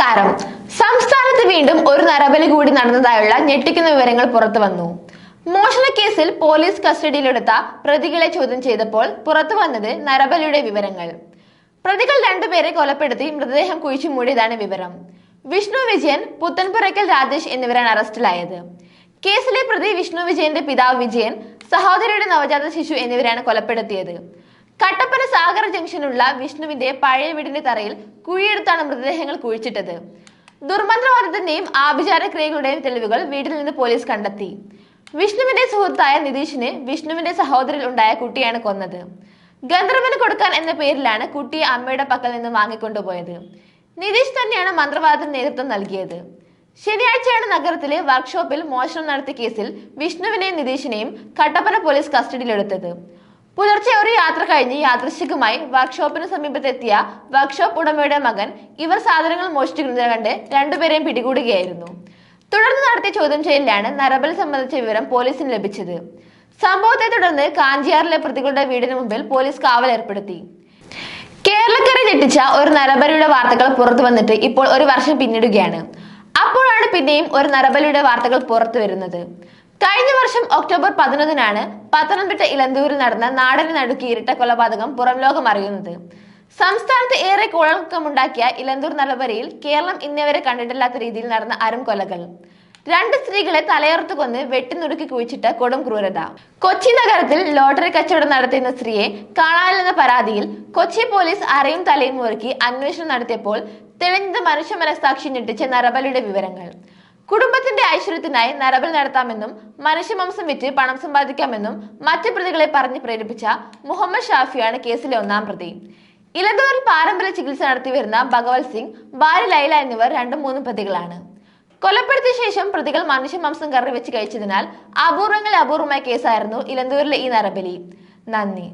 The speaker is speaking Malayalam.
നമസ്കാരം. സംസ്ഥാനത്ത് വീണ്ടും ഒരു നരബലി കൂടി നടന്നതായുള്ള ഞെട്ടിക്കുന്ന വിവരങ്ങൾ പുറത്തു വന്നു. മോഷണ കേസിൽ പോലീസ് കസ്റ്റഡിയിലെടുത്ത പ്രതികളെ ചോദ്യം ചെയ്തപ്പോൾ പുറത്തു വന്നത് നരബലിയുടെ വിവരങ്ങൾ. പ്രതികൾ രണ്ടുപേരെ കൊലപ്പെടുത്തി മൃതദേഹം കുഴിച്ചു മൂടിയതാണ് വിവരം. വിഷ്ണു വിജയൻ പുത്തൻപുറയ്ക്കൽ രാജേഷ് എന്നിവരാണ് അറസ്റ്റിലായത്. കേസിലെ പ്രതി വിഷ്ണു വിജയന്റെ പിതാവ് വിജയൻ സഹോദരിയുടെ നവജാത ശിശു എന്നിവരാണ് കൊലപ്പെടുത്തിയത്. കട്ടപ്പന സാഗർ ജംഗ്ഷനുള്ള വിഷ്ണുവിന്റെ പഴയ വീടിന്റെ തറയിൽ കുഴിയെടുത്താണ് മൃതദേഹങ്ങൾ കുഴിച്ചിട്ടത്. ദുർമന്ത്രവാദത്തിന്റെയും ആഭിചാര ക്രിയകളുടെയും തെളിവുകൾ വീട്ടിൽ നിന്ന് പോലീസ് കണ്ടെത്തി. വിഷ്ണുവിന്റെ സുഹൃത്തായ നിതീഷിന് വിഷ്ണുവിന്റെ സഹോദരിൽ ഉണ്ടായ കുട്ടിയാണ് കൊന്നത്. ഗന്ധർവന് കൊടുക്കാൻ എന്ന പേരിലാണ് കുട്ടിയെ അമ്മയുടെ പക്കൽ നിന്ന് വാങ്ങിക്കൊണ്ടുപോയത്. നിതീഷ് തന്നെയാണ് മന്ത്രവാദത്തിന് നേതൃത്വം നൽകിയത്. ശനിയാഴ്ചയാണ് നഗരത്തിലെ വർക്ക്ഷോപ്പിൽ മോഷണം നടത്തിയ കേസിൽ വിഷ്ണുവിനെയും നിതീഷിനെയും കട്ടപ്പന പോലീസ് കസ്റ്റഡിയിലെടുത്തത്. പുലർച്ചെ ഒരു യാത്ര കഴിഞ്ഞ് യാദൃശികമായി വർക്ക്ഷോപ്പിന് സമീപത്തെത്തിയ വർക്ക്ഷോപ്പ് ഉടമയുടെ മകൻ ഇവർ സാധനങ്ങൾ മോഷ്ടിക്കുന്നത് കണ്ട് രണ്ടുപേരെയും പിടികൂടുകയായിരുന്നു. തുടർന്ന് നടത്തിയ ചോദ്യം ചെയ്യലിലാണ് നരബൽ സംബന്ധിച്ച വിവരം പോലീസിന് ലഭിച്ചത്. സംഭവത്തെ തുടർന്ന് കാഞ്ചിയാറിലെ പ്രതികളുടെ വീടിന് മുമ്പിൽ പോലീസ് കാവൽ ഏർപ്പെടുത്തി. കേരളക്കരെ ഞെട്ടിച്ച ഒരു നരബലിയുടെ വാർത്തകൾ പുറത്തു വന്നിട്ട് ഇപ്പോൾ ഒരു വർഷം പിന്നിടുകയാണ്. അപ്പോഴാണ് പിന്നെയും ഒരു നരബലിയുടെ വാർത്തകൾ പുറത്തു വരുന്നത്. കഴിഞ്ഞ വർഷം ഒക്ടോബർ പതിനൊന്നിനാണ് പത്തനംതിട്ട ഇലന്തൂരിൽ നടന്ന നാടന് നടുക്കി ഇരട്ട കൊലപാതകം പുറം ലോകം അറിയുന്നത്. സംസ്ഥാനത്ത് ഏറെ കുഴക്കമുണ്ടാക്കിയ ഇലന്തൂർ നടപടിയിൽ കേരളം ഇന്നേവരെ കണ്ടിട്ടില്ലാത്ത രീതിയിൽ നടന്ന അരും കൊലകൾ. രണ്ട് സ്ത്രീകളെ തലയോർത്ത് കൊന്ന് വെട്ടിനുറുക്കി കുഴിച്ചിട്ട കൊടും ക്രൂരത. കൊച്ചി നഗരത്തിൽ ലോട്ടറി കച്ചവടം നടത്തുന്ന സ്ത്രീയെ കാണാനില്ലെന്ന പരാതിയിൽ കൊച്ചി പോലീസ് അരയും തലയും മുറുക്കി അന്വേഷണം നടത്തിയപ്പോൾ തെളിഞ്ഞത് മനുഷ്യ മനസാക്ഷി ഞെട്ടിച്ച നരബലിയുടെ വിവരങ്ങൾ. കുടുംബത്തിന്റെ ഐശ്വര്യത്തിനായി നരബലി നടത്താമെന്നും മനുഷ്യമാംസം വിറ്റ് പണം സമ്പാദിക്കാമെന്നും മറ്റ് പ്രതികളെ പറഞ്ഞ് പ്രേരിപ്പിച്ച മുഹമ്മദ് ഷാഫിയാണ് കേസിലെ ഒന്നാം പ്രതി. ഇലന്തൂരിൽ പാരമ്പര്യ ചികിത്സ നടത്തി വരുന്ന ഭഗവത് സിംഗ് ഭാര്യ ലൈല എന്നിവർ രണ്ടും മൂന്നും പ്രതികളാണ്. കൊലപ്പെടുത്തിയ ശേഷം പ്രതികൾ മനുഷ്യമാംസം കറി വെച്ച് കഴിച്ചതിനാൽ അപൂർവങ്ങളിൽ അപൂർവമായ കേസായിരുന്നു ഇലന്തൂരിലെ ഈ നരബലി. നന്ദി.